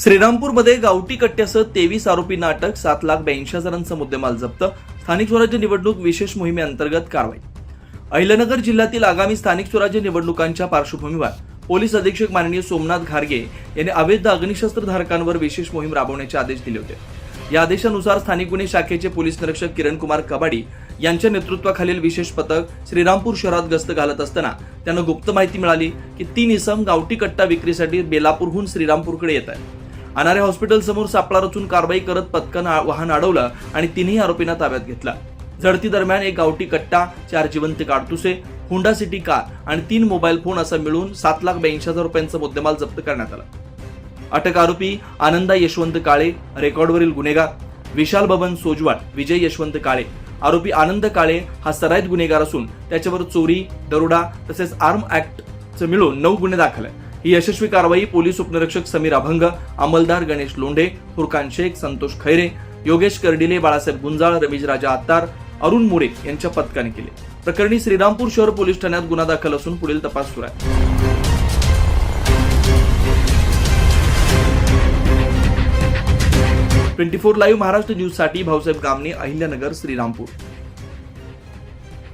श्रीरामपूरमध्ये गावठी कट्ट्यासह तेवीस आरोपींना अटक सात लाख ब्याऐंशी हजारांचा मुद्देमाल जप्त स्थानिक स्वराज्य निवडणूक विशेष मोहिमेअंतर्गत कारवाई. अहिल्यानगर जिल्ह्यातील आगामी स्थानिक स्वराज्य निवडणुकांच्या पार्श्वभूमीवर पोलीस अधीक्षक माननीय सोमनाथ घारगे यांनी अवैध अग्निशस्त्र धारकांवर विशेष मोहीम राबवण्याचे आदेश दिले होते. या आदेशानुसार स्थानिक गुन्हे शाखेचे पोलीस निरीक्षक किरण कुमार कबाडी यांच्या नेतृत्वाखालील विशेष पथक श्रीरामपूर शहरात गस्त घालत असताना त्यांना गुप्त माहिती मिळाली की तीन इसम गावठी कट्टा विक्रीसाठी बेलापूरहून श्रीरामपूरकडे येत आहेत. अनारे हॉस्पिटल समोर सापळा रचून कारवाई करत पथकानं वाहन अडवलं आणि तिन्ही आरोपींना ताब्यात घेतला. झडती दरम्यान एक गावठी कट्टा चार जिवंत काडतुसे हुंडा सिटी कार आणि तीन मोबाईल फोन असा मिळून सात लाख ब्याऐंशी हजार रुपयांचा मुद्देमाल जप्त करण्यात आला. अटक आरोपी आनंदा यशवंत काळे रेकॉर्डवरील गुन्हेगार. विशाल बबन सोजवाट विजय यशवंत काळे. आरोपी आनंद काळे हा सराईत गुन्हेगार असून त्याच्यावर चोरी दरोडा तसेच आर्म ऍक्ट मिळून नऊ गुन्हे दाखल आहे ही यशस्वी कारवाई पोलीस उपनिरीक्षक समीर अभंग अंमलदार गणेश लोंढे फुरकान शेख संतोष खैरे योगेश कर्डिले बाळासाहेब गुंजाळ रवीज राजा आत्तार अरुण मोरे यांच्या पथकाने केले. प्रकरणी श्रीरामपूर शहर पोलीस ठाण्यात गुन्हा दाखल असून पुढील तपास सुरू आहे. ट्वेंटी फोर लाईव्ह महाराष्ट्र न्यूजसाठी भाऊसाहेब गामणे अहिल्यानगर श्रीरामपूर.